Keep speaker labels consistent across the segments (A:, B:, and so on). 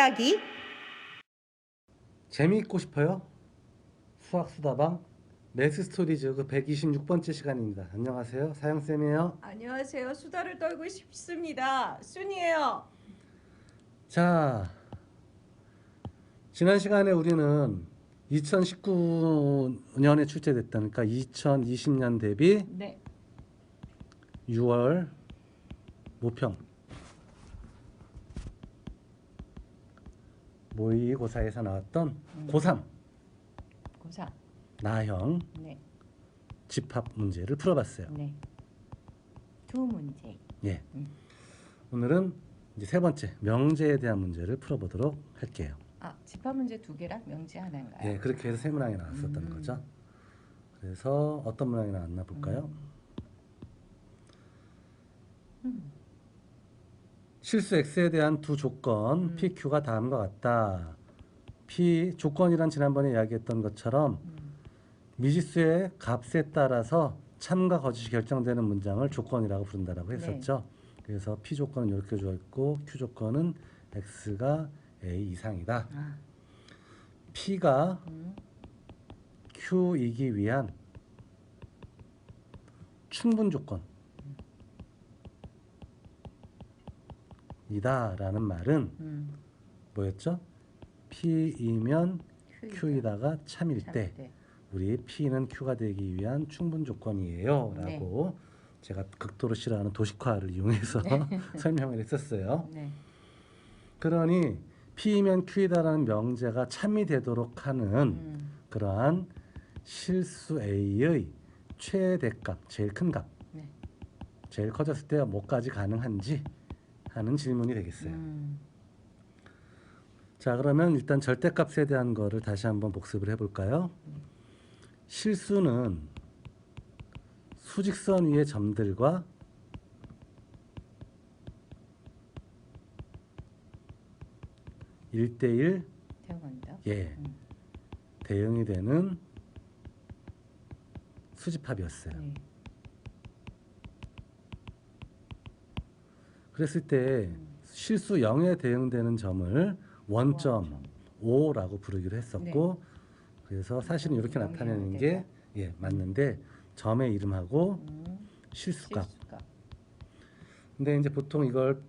A: 이야기
B: 재미있고 싶어요? 수학 수다방 매스 스토리즈 그 126번째 시간입니다. 안녕하세요. 사영 쌤이에요.
A: 안녕하세요 수다를 떨고 싶습니다 순이에요
B: 자, 지난 시간에 우리는 2019년에 출제됐다니까 2020년 대비
A: 네
B: 6월 모평 모의고사에서 나왔던 고3
A: 고사
B: 나형
A: 네
B: 집합 문제를 풀어봤어요.
A: 네. 두 문제
B: 예.
A: 음.
B: 오늘은 이제 세 번째 명제에 대한 문제를 풀어보도록 할게요.
A: 아 집합 문제 두 개랑 명제 하나인가요?
B: 예, 그렇게 해서 세 문항이 나왔었던
A: 음.
B: 거죠. 그래서 어떤 문항이 나왔나 볼까요?
A: 음.
B: 실수 x에 대한 두 조건
A: 음.
B: PQ가 다음과 같다. P 조건이란 지난번에 이야기했던 것처럼
A: 음.
B: 미지수의 값에 따라서 참과 거짓이 결정되는 문장을 조건이라고 부른다라고
A: 네.
B: 했었죠. 그래서 P 조건은 이렇게 주어 있고 Q 조건은 x가 a 이상이다.
A: 아,
B: P가
A: 음.
B: Q이기 위한 충분 조건 이다라는 말은
A: 음.
B: 뭐였죠? P이면
A: Q이다.
B: Q이다가 참일
A: 참,
B: 때
A: 네.
B: 우리 P는 Q가 되기 위한 충분 조건이에요 라고 제가 극도로 싫어하는 도식화를 이용해서 설명을 했었어요
A: 네.
B: 그러니 P이면 Q이다라는 명제가 참이 되도록 하는
A: 음.
B: 그러한 실수 A의 최대값, 제일 큰 값,
A: 네.
B: 제일 커졌을 때 뭐까지 가능한지 하는 질문이 되겠어요.
A: 음.
B: 자, 그러면 일단 절대값에 대한 거를 다시 한번 복습을 해볼까요? 실수는 수직선 위의 점들과 일대일. 예,
A: 음.
B: 대응이 되는 수집합이었어요.
A: 네.
B: 그랬을 때 실수 0에 대응되는 점을 원점 5라고 부르기로 했었고 그래서 사실은 이렇게 나타내는. 게 예, 맞는데 점의 이름하고
A: 음.
B: 실수값. 근데 이제 보통 이걸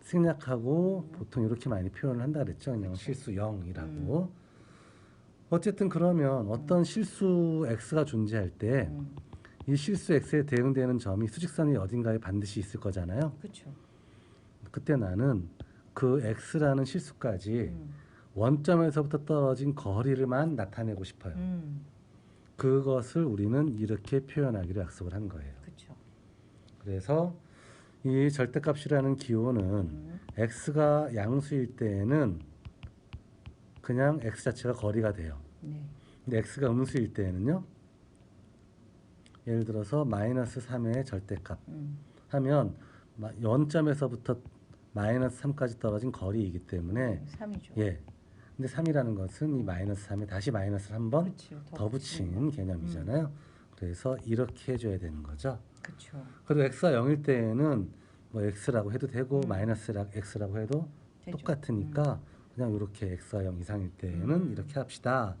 B: 생략하고 보통 이렇게 많이 표현을 한다 그랬죠. 그냥. 실수 0이라고. 어쨌든 그러면 어떤 실수 x가 존재할 때이
A: 음.
B: 실수 x에 대응되는 점이 수직선이 어딘가에 반드시 있을 거잖아요.
A: 그렇죠.
B: 그때 나는 그 x라는 실수까지
A: 음.
B: 원점에서부터 떨어진 거리를만 나타내고 싶어요.
A: 음.
B: 그것을 우리는 이렇게 표현하기로 약속을 한 거예요.
A: 그렇죠.
B: 그래서 이 절대값이라는 기호는
A: 음.
B: x가 양수일 때에는 그냥 x 자체가 거리가 돼요.
A: 네.
B: 근데 x가 음수일 때에는요. 예를 들어서 마이너스 3의 절대값
A: 음.
B: 하면 마- 원점에서부터 마이너스 3까지 떨어진 거리이기 때문에
A: 3이죠.
B: 예. 근데 3이라는 것은 이 마이너스 3에 다시 마이너스 한번더 붙인 개념이잖아요. 그래서 이렇게 해줘야 되는 거죠.
A: 그렇죠.
B: 그리고 x가 0일 때에는 뭐 x라고 해도 되고
A: 음.
B: 마이너스 x라고 해도
A: 되죠.
B: 똑같으니까 그냥 이렇게 x가 0 이상일 때에는
A: 음.
B: 이렇게 합시다.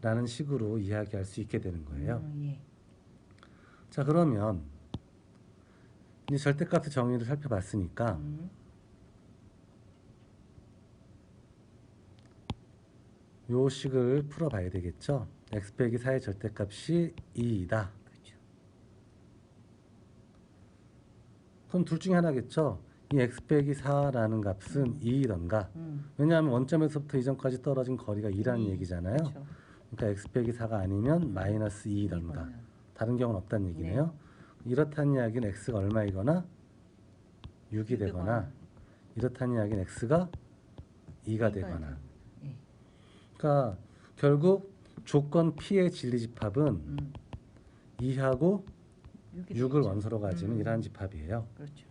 B: 라는 식으로 이야기할 수 있게 되는 거예요.
A: 음, 예.
B: 자, 그러면 이제 절대값의 정의를 살펴봤으니까 요 식을 풀어봐야 되겠죠. x 빼기 4의 절대값이 2이다.
A: 그렇죠.
B: 그럼 둘 중에 하나겠죠. 이 x 빼기 4라는 값은 2이던가.
A: 음.
B: 왜냐하면 원점에서부터 이점까지 떨어진 거리가 2라는
A: 이,
B: 얘기잖아요.
A: 그렇죠.
B: 그러니까 x 빼기 4가 아니면 마이너스 2이던가.
A: 이거는.
B: 다른 경우는 없다는 얘기네요. 이렇다는 이야기는 x가 얼마이거나 6이 되거나 이렇다는 이야기는 x가 2가 되거나.
A: 예.
B: 그러니까 결국 조건 P의 진리집합은
A: 음.
B: 2하고
A: 6이
B: 6을
A: 되죠.
B: 원소로 가지는
A: 음.
B: 이러한 집합이에요.
A: 그렇죠.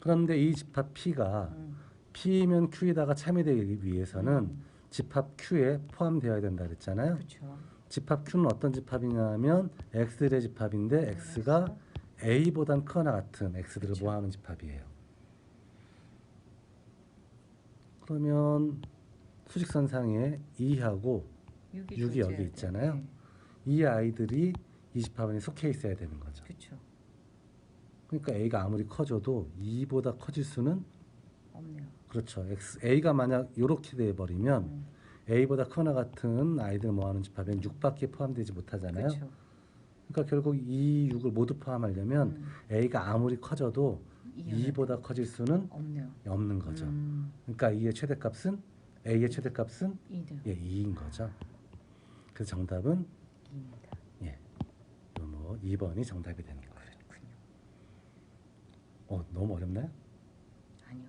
B: 그런데 이 집합 P가
A: 음.
B: P면 Q에다가 참이 되기 위해서는
A: 음.
B: 집합 Q에 포함되어야 된다 그랬잖아요.
A: 그렇죠.
B: 집합 Q는 어떤 집합이냐면 X들의 집합인데 X가 A보단 크거나 같은 X들을
A: 그쵸.
B: 모아하는 집합이에요. 그러면 수직선상에 2하고
A: 6이,
B: 육이 여기 있잖아요. 이 아이들이 20화면에 속해 있어야 되는 거죠.
A: 그렇죠.
B: 그러니까 A가 아무리 커져도 2보다 커질 수는
A: 없네요.
B: 그렇죠. X, A가 만약 이렇게 돼 버리면
A: 음,
B: A보다 크거나 같은 아이들 모아놓은 집합엔 6밖에 포함되지 못하잖아요.
A: 그렇죠.
B: 그러니까 결국 이 6을 모두 포함하려면
A: 음,
B: A가 아무리 커져도
A: 이해가
B: 2보다 커질 수는
A: 없네요.
B: 없는 거죠.
A: 음,
B: 그러니까 2의 최대값은 A의 최대값은
A: 이네요.
B: 예, 2인 거죠. 그래서 정답은
A: 입니다.
B: 예, 뭐 2번이 정답이 되는 거예요.
A: 그렇군요.
B: 어, 너무 어렵나요?
A: 아니요.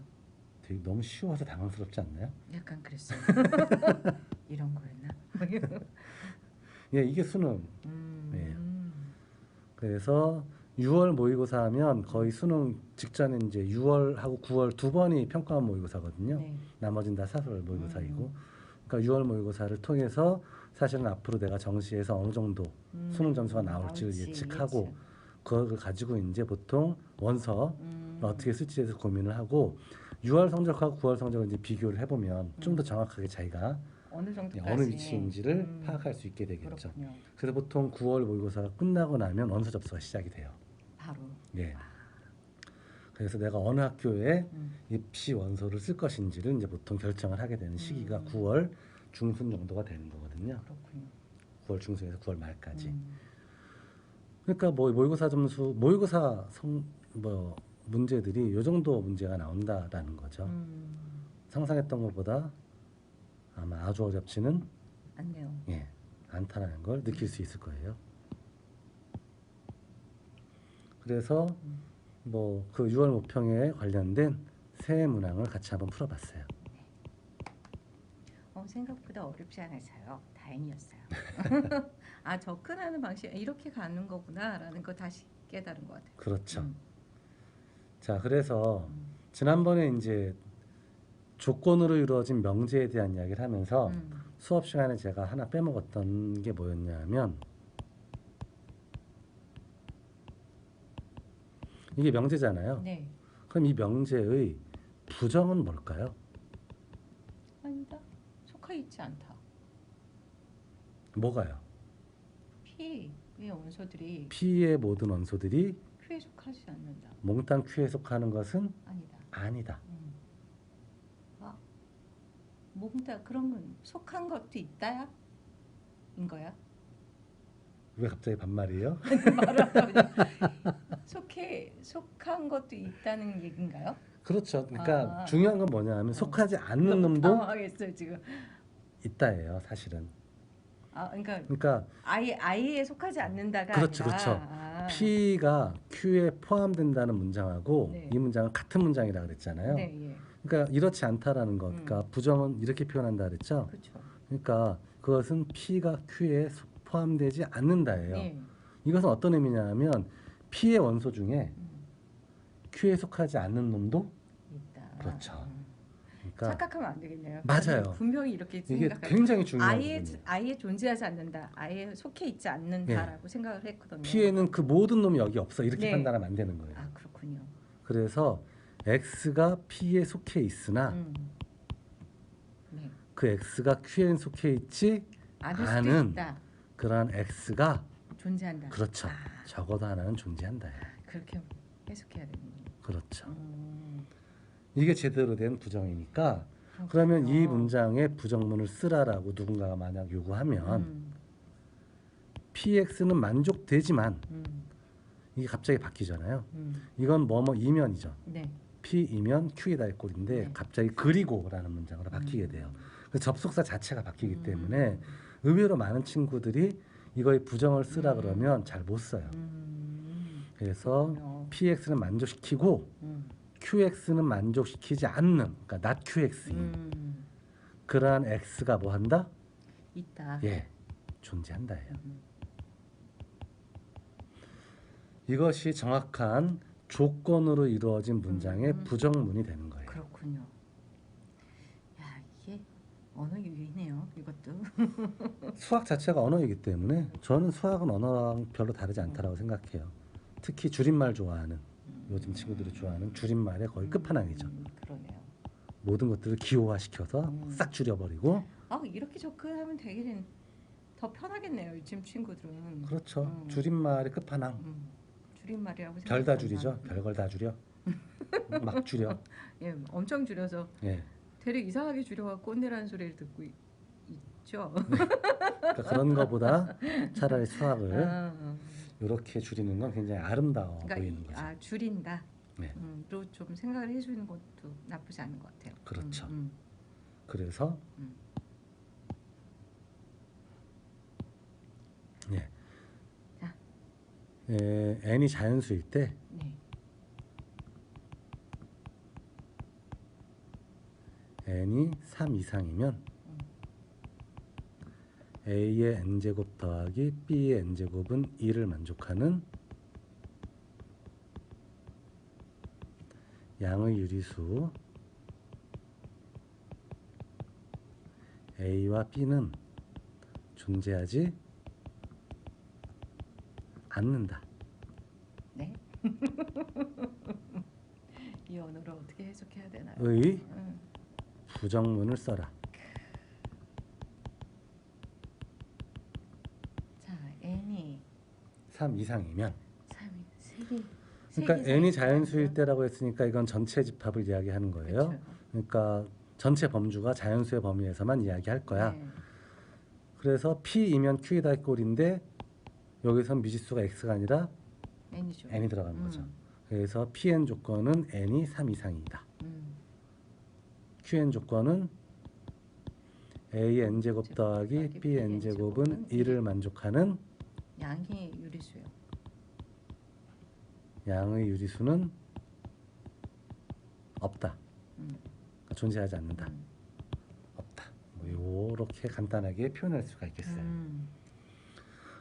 B: 되게 너무 쉬워서 당황스럽지 않나요?
A: 약간 그랬어요. 이런 거였나?
B: 예, 이게 수능.
A: 음,
B: 예.
A: 음,
B: 그래서 6월 모의고사 하면 거의 수능 직전에 이제 6월하고 9월 두 번이 평가원 모의고사거든요.
A: 네.
B: 나머지는 다 사설 모의고사이고.
A: 음.
B: 그러니까 6월 모의고사를 통해서 사실은 앞으로 내가 정시에서 어느 정도
A: 음,
B: 수능 점수가 나올지를
A: 나올지
B: 예측하고
A: 예측.
B: 그걸 가지고 이제 보통 원서
A: 음,
B: 어떻게 쓸지에 대해서 고민을 하고 6월 성적하고 9월 성적을 이제 비교를 해보면 좀더
A: 음.
B: 정확하게 자기가
A: 어느 정도까지
B: 어느 위치인지를
A: 음,
B: 파악할 수 있게 되겠죠.
A: 그렇군요.
B: 그래서 보통 9월 모의고사가 끝나고 나면 원서 접수가 시작이 돼요. 예. 그래서 내가 어느 학교에
A: 음,
B: 입시 원서를 쓸 것인지를 이제 보통 결정을 하게 되는 시기가
A: 음.
B: 9월 중순 정도가 되는 거거든요.
A: 그렇군요.
B: 9월 중순에서 9월 말까지.
A: 음,
B: 그러니까 뭐 모의고사 점수, 모의고사 성 뭐 문제들이 요 정도 문제가 나온다라는 거죠.
A: 음,
B: 상상했던 것보다 아마 아주 어렵지는
A: 안네요.
B: 예, 않다라는 걸 느낄 수 있을 거예요. 그래서
A: 음.
B: 뭐그 6월 모평에 관련된 새 문항을 같이 한번 풀어봤어요.
A: 어, 생각보다 어렵지 않아서요. 다행이었어요. 아 접근하는 방식 이렇게 가는 거구나라는 거 다시 깨달은 것 같아요.
B: 그렇죠.
A: 음,
B: 자, 그래서
A: 음,
B: 지난번에 이제 조건으로 이루어진 명제에 대한 이야기를 하면서
A: 음,
B: 수업 시간에 제가 하나 빼먹었던 게 뭐였냐면 이게 명제잖아요.
A: 네.
B: 그럼 이 명제의 부정은 뭘까요?
A: 아니다. 속하 있지 않다.
B: 뭐가요?
A: P의 원소들이
B: P의 모든 원소들이
A: Q에 속하지 않는다.
B: 몽땅 Q에 속하는 것은
A: 아니다.
B: 아니다.
A: 음. 아, 뭔가 그런 건 속한 것도 있다야? 인 거야?
B: 왜 갑자기 반말이에요?
A: 속해 속한 것도 있다는 얘기인가요?
B: 그렇죠. 그러니까
A: 아.
B: 중요한 건 뭐냐면 속하지 않는 놈도
A: 당황하겠어요 지금.
B: 있다예요, 사실은.
A: 아 그러니까
B: 그러니까
A: 아예 아예에 속하지 않는다가
B: 그렇죠,
A: 아니라
B: 그렇죠.
A: 아,
B: P가 Q에 포함된다는 문장하고
A: 네.
B: 이 문장은 같은 문장이라 그랬잖아요.
A: 네, 예.
B: 그러니까 이렇지 않다라는 것.
A: 음.
B: 그러니까 부정은 이렇게 표현한다 그랬죠.
A: 그렇죠.
B: 그러니까 그것은 P가 Q에 소- 포함되지 않는다예요.
A: 예.
B: 이것은 어떤 의미냐면 P의 원소 중에
A: 음,
B: Q에 속하지 않는 놈도
A: 있다.
B: 그렇죠.
A: 음.
B: 그러니까
A: 착각하면 안 되겠네요.
B: 맞아요.
A: 분명히 이렇게
B: 이게
A: 생각할
B: 굉장히 중요한
A: 아예
B: 부분이에요.
A: 아예 존재하지 않는다. 아예 속해 있지 않는다라고 생각을 했거든요.
B: P에는 그 모든 놈이 여기 없어 이렇게
A: 네.
B: 판단하면 안 되는 거예요.
A: 아 그렇군요.
B: 그래서 X가 P에 속해 있으나
A: 음. 네.
B: 그 X가 Q에 속해 있지
A: 않을 수도
B: 아는
A: 있다.
B: 그러한 X가
A: 존재한다.
B: 그렇죠.
A: 아,
B: 적어도 하나는 존재한다.
A: 그렇게 해석해야 되는군요.
B: 그렇죠.
A: 음,
B: 이게 제대로 된 부정이니까 그러면 이. 문장에 부정문을 쓰라라고 누군가가 만약 요구하면
A: 음,
B: PX는 만족되지만
A: 음,
B: 이게 갑자기 바뀌잖아요.
A: 음,
B: 이건 뭐뭐 이면이죠.
A: 네.
B: P이면 Q이다 할 꼴인데
A: 네.
B: 갑자기 그리고라는 문장으로 바뀌게
A: 음.
B: 돼요. 그 접속사 자체가 바뀌기
A: 음,
B: 때문에 의외로 많은 친구들이 이거에 부정을 쓰라
A: 음.
B: 그러면 잘 못 써요.
A: 음,
B: 그래서. PX는 만족시키고
A: 음,
B: QX는 만족시키지 않는 그러니까 not QX인
A: 음,
B: 그러한 X가 뭐 한다?
A: 있다.
B: 예, 존재한다예요.
A: 음,
B: 이것이 정확한 조건으로 이루어진 문장의
A: 음.
B: 부정문이 되는 거예요.
A: 그렇군요. 야 이게 언어 유희네요. 이것도.
B: 수학 자체가 언어이기 때문에 저는 수학은 언어랑 별로 다르지 않다라고 생각해요. 특히 줄임말 좋아하는 요즘 친구들이 좋아하는 줄임말의 거의 끝판왕이죠.
A: 음, 그러네요.
B: 모든 것들을 기호화시켜서
A: 음.
B: 싹 줄여버리고
A: 아 이렇게 접근하면 되기는 더 편하겠네요. 요즘 친구들은.
B: 그렇죠.
A: 음.
B: 줄임말의 끝판왕.
A: 음, 줄임말이라고
B: 별다
A: 생각하면
B: 줄이죠. 별걸 다 줄여. 막 줄여.
A: 예, 엄청 줄여서
B: 예.
A: 되레 이상하게 줄여가 꼰대라는 소리를 듣고 있, 죠
B: 그러니까 그런 거보다 차라리 수학을
A: 아,
B: 이렇게 줄이는 건 굉장히 아름다워
A: 그러니까
B: 보이는
A: 이-
B: 거죠.
A: 아 줄인다.
B: 네.
A: 음, 로좀 생각을 해주는 것도 나쁘지 않은 것 같아요.
B: 그렇죠.
A: 음, 음.
B: 그래서
A: 음.
B: 예.
A: 자.
B: 예, n이 자연수일 때
A: 네.
B: N이 3 이상이면
A: 음.
B: a의 n 제곱 더하기 b의 n 제곱은 2를 만족하는 양의 유리수 a와 b는 존재하지 않는다.
A: 네. 이 언어를 어떻게 해석해야 되나요?
B: 의
A: 음,
B: 부정문을 써라.
A: 자, n이
B: 3 이상이면
A: 3이 세개
B: 그러니까 n이 자연수일 때라고 했으니까 이건 전체 집합을 이야기하는 거예요.
A: 그렇죠.
B: 그러니까 전체 범주가 자연수의 범위에서만 이야기할 거야.
A: 네.
B: 그래서 p이면 q이다 꼴인데 여기선 미지수가 x가 아니라
A: n이죠.
B: n이 들어가는
A: 음,
B: 거죠. 그래서 pn 조건은 n이 3 이상이다.
A: 음,
B: qn 조건은 a n 제곱 더하기 b n 제곱은
A: 제곱은
B: 1을 만족하는
A: 양의 유리수요.
B: 양의 유리수는 없다.
A: 음,
B: 존재하지 않는다.
A: 음,
B: 없다. 뭐 이렇게 간단하게 표현할 수가 있겠어요.
A: 음.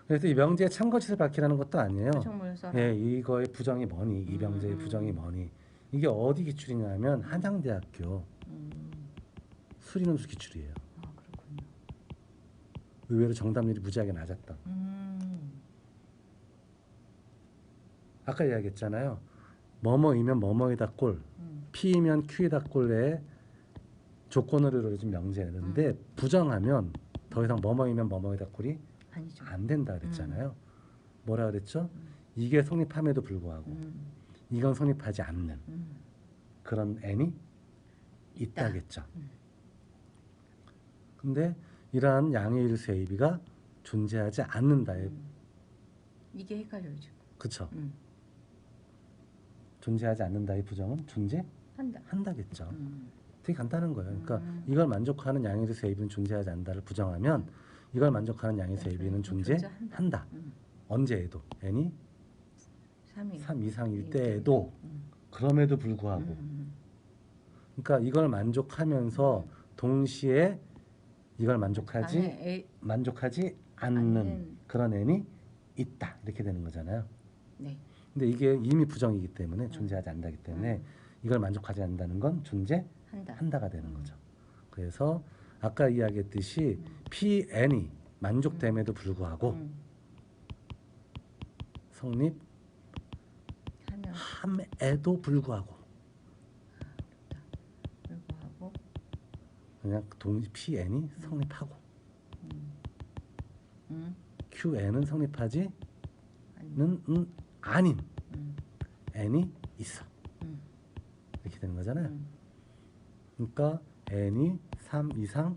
B: 그래서 이 명제의 참고짓을 밝히라는 것도 아니에요.
A: 써라.
B: 예, 이거의 부정이 뭐니? 이 명제의
A: 음.
B: 부정이 뭐니? 이게 어디 기출이냐면 한양대학교
A: 음,
B: 수리논술 기출이에요.
A: 아 그렇군요.
B: 의외로 정답률이 무지하게 낮았던.
A: 음,
B: 아까 이야기했잖아요. 뭐뭐이면 뭐뭐이다 꼴,
A: 음,
B: P이면 Q이다 꼴의 조건으로 이루어진 명제였는데
A: 음.
B: 부정하면 더 이상 뭐뭐이면 뭐뭐이다 꼴이
A: 아니죠.
B: 안 된다 그랬잖아요. 뭐라 그랬죠?
A: 음,
B: 이게 성립함에도 불구하고
A: 음,
B: 이건 성립하지 않는
A: 음,
B: 그런 n이
A: 있다.
B: 있다겠죠.
A: 음.
B: 근데 이러한 양의 일수 AB가 존재하지 않는다에
A: 음. 이게 헷갈려요 지금.
B: 그쵸?
A: 음,
B: 존재하지 않는다의 부정은 존재한다겠죠.
A: 한다. 음,
B: 되게 간단한 거예요. 그러니까
A: 음.
B: 이걸 만족하는 양의 일수 AB는 존재하지 않는다를 부정하면 이걸 만족하는 양의 일수
A: 네,
B: AB는
A: 좀
B: 존재한다.
A: 존재한다. 음,
B: 언제에도 n이
A: 3이
B: 3 이상일 때에도
A: 음,
B: 그럼에도 불구하고
A: 음,
B: 그러니까 이걸 만족하면서 동시에 이걸 만족하지
A: 안에 A,
B: 만족하지 않는
A: 않는.
B: 그런 n이 있다 이렇게 되는 거잖아요.
A: 네.
B: 근데 이게 이미 부정이기 때문에 존재하지 않는다기 때문에
A: 음.
B: 이걸 만족하지 않는다는 건 존재한다가
A: 한다.
B: 되는
A: 음.
B: 거죠. 그래서 아까 이야기했듯이 PN이 만족됨에도 불구하고
A: 음,
B: 성립 함에도 불구하고
A: 불구하고
B: 그냥 동 PN이 성립하고.
A: 음, 음,
B: QN은 성립하지는 음, 아닌.
A: 음,
B: N이 있어.
A: 음,
B: 이렇게 되는 거잖아요.
A: 음,
B: 그러니까 N이 3 이상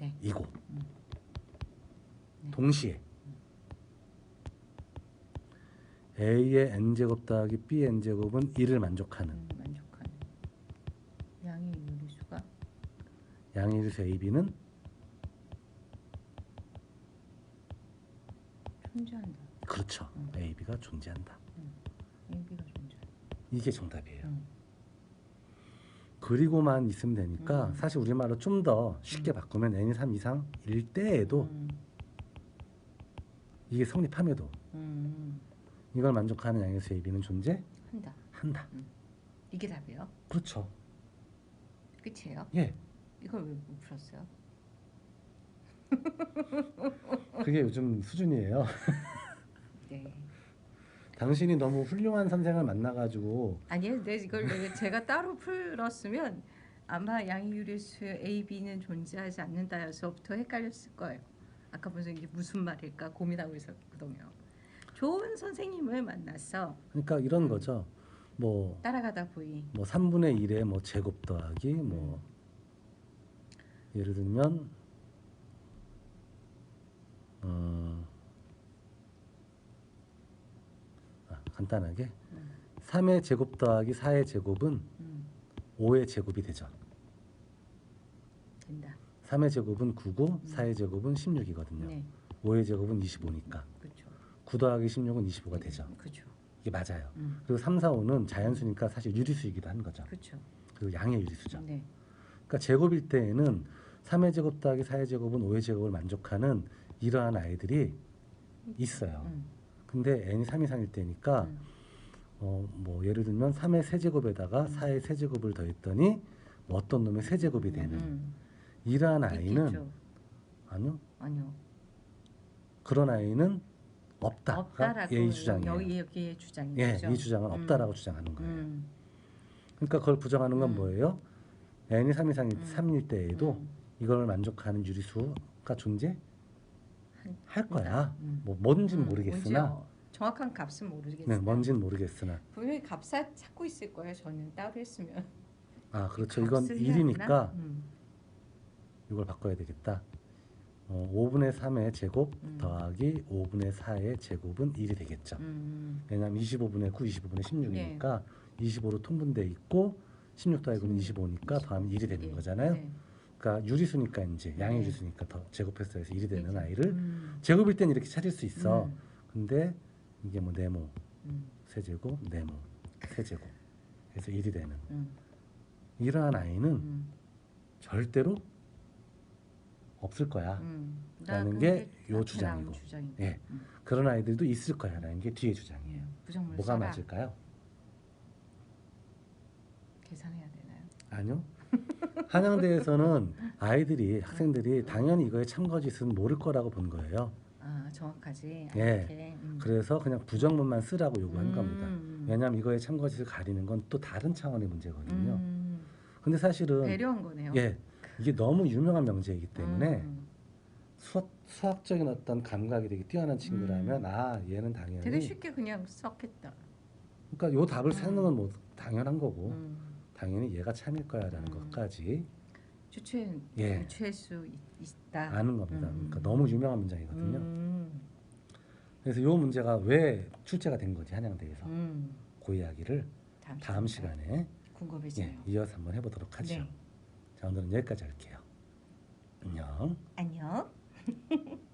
A: 네.
B: 이고.
A: 음. 네.
B: 동시에. A의 n 제곱 더하기 B n 제곱은 1을 만족하는.
A: 음, 만족하는 양의 유리수가
B: 양의 일수 AB는
A: 존재한다.
B: 그렇죠.
A: 음.
B: AB가 존재한다.
A: AB가 존재.
B: 이게 정답이에요.
A: 음,
B: 그리고만 있으면 되니까
A: 음.
B: 사실 우리말로 좀 더 쉽게 바꾸면 n이 3 이상 일 때에도
A: 음,
B: 이게 성립함에도
A: 음,
B: 이걸 만족하는 양의 수 AB는 존재 한다.
A: 한다. 이게 답이에요?
B: 그렇죠.
A: 끝이에요?
B: 예.
A: 이걸 왜 못 풀었어요?
B: 그게 요즘 수준이에요.
A: 네.
B: 당신이 너무 훌륭한 선생을 만나가지고
A: 아니요, 네, 이걸 내가 제가 따로 풀었으면 아마 양유리수 A, B는 존재하지 않는다여서부터 헷갈렸을 거예요. 아까 무슨 이게 무슨 말일까 고민하고 있었거든요. 좋은 선생님을 만나서
B: 그러니까 이런
A: 음.
B: 거죠. 뭐
A: 따라가다 보이.
B: 뭐 3분의 1의 뭐 제곱 더하기 뭐 예를 들면 어 아, 간단하게
A: 음.
B: 3의 제곱 더하기 4의 제곱은
A: 음,
B: 5의 제곱이 되죠.
A: 된다.
B: 3의 제곱은 9고 4의 제곱은 16이거든요.
A: 네,
B: 5의 제곱은 25니까
A: 그렇죠.
B: 9 더하기 16은 25가 되죠.
A: 그렇죠.
B: 이게 맞아요.
A: 음,
B: 그리고 3, 4, 5는 자연수니까 사실 유리수이기도 한 거죠.
A: 그렇죠.
B: 그리고 양의 유리수죠.
A: 네,
B: 그러니까 제곱일 때에는 3의 제곱 더하기 4의 제곱은 5의 제곱을 만족하는 이러한 아이들이 있어요.
A: 음,
B: 근데 n이 3 이상일 때니까
A: 음,
B: 어, 뭐 예를 들면 3의 세제곱에다가 4의 세제곱을 더했더니 뭐 어떤 놈의 세제곱이 되는
A: 음,
B: 이러한 아이는
A: 있겠죠.
B: 아니요
A: 아니요.
B: 그런 아이는
A: 없다라고
B: 예의 주장이에요.
A: 여기 주장인
B: 예. 이 주장은
A: 음,
B: 없다라고 주장하는 거예요.
A: 음,
B: 그러니까 그걸 부정하는 건
A: 음.
B: 뭐예요? n이 3 이상일
A: 음.
B: 3일 때에도
A: 음,
B: 이걸 만족하는 유리수가 존재
A: 한-
B: 할 거야.
A: 음.
B: 뭐 뭔지는
A: 음,
B: 모르겠으나
A: 뭔지요. 정확한 값은 모르겠어요.
B: 네, 뭔지는 모르겠으나
A: 분명히 값사 찾고 있을 거예요. 저는 따로 했으면.
B: 아 그렇죠. 이건
A: 값을 해야
B: 1이니까
A: 하나? 음,
B: 이걸 바꿔야 되겠다. 어, 5분의 3의 제곱
A: 음.
B: 더하기 5분의 4의 제곱은 1이 되겠죠.
A: 음,
B: 왜냐하면 25분의 9, 25분의 16이니까
A: 네.
B: 25로 통분돼 있고 16 더하기 9는 25니까 더하면 1이 되는
A: 예,
B: 거잖아요.
A: 네.
B: 그러니까 유리수니까 이제 양의
A: 네.
B: 유리수니까 더 제곱해서 해서 1이 되는
A: 네.
B: 아이를
A: 음,
B: 제곱일 땐 이렇게 찾을 수 있어.
A: 음,
B: 근데 이게 뭐 네모
A: 음,
B: 세제곱 네모 세제곱 해서 1이 되는
A: 음,
B: 이러한 아이는
A: 음,
B: 절대로 없을 거야.
A: 음.
B: 라는 나게요 주장이고.
A: 주장이고.
B: 예.
A: 음,
B: 그런 아이들도 있을 거야 라는 게 뒤의 주장이에요.
A: 부정물
B: 뭐가. 맞을까요?
A: 계산해야 되나요?
B: 아니요. 한양대에서는 아이들이 학생들이 당연히 이거에 참거짓은 모를 거라고 본 거예요.
A: 아 정확하지.
B: 예.
A: 이렇게. 음.
B: 그래서 그냥 부정문만 쓰라고 요구한
A: 음,
B: 겁니다.
A: 음.
B: 왜냐하면 이거에 참거짓을 가리는 건 또 다른 차원의 문제거든요.
A: 음,
B: 근데 사실은
A: 배려한 거네요.
B: 예 이게 너무 유명한 명제이기 때문에
A: 음,
B: 수학, 수학적인 어떤 감각이 되게 뛰어난 친구라면 아 얘는 당연히
A: 되게 쉽게 그냥 썩했다.
B: 그러니까 요 답을 찾는
A: 음.
B: 건뭐 당연한 거고
A: 음.
B: 당연히 얘가 참일 거야라는
A: 음.
B: 것까지
A: 주체
B: 예.
A: 유추할 수 있, 있다.
B: 아는 겁니다.
A: 음.
B: 그러니까 너무 유명한 문장이거든요.
A: 음,
B: 그래서 요 문제가 왜 출제가 된 건지 한양대에서
A: 음.
B: 그 이야기를
A: 다음,
B: 다음 시간에
A: 궁금해져요.
B: 예, 이어서 한번 해보도록 하죠.
A: 네.
B: 자 오늘은 여기까지 할게요. 안녕.
A: 안녕.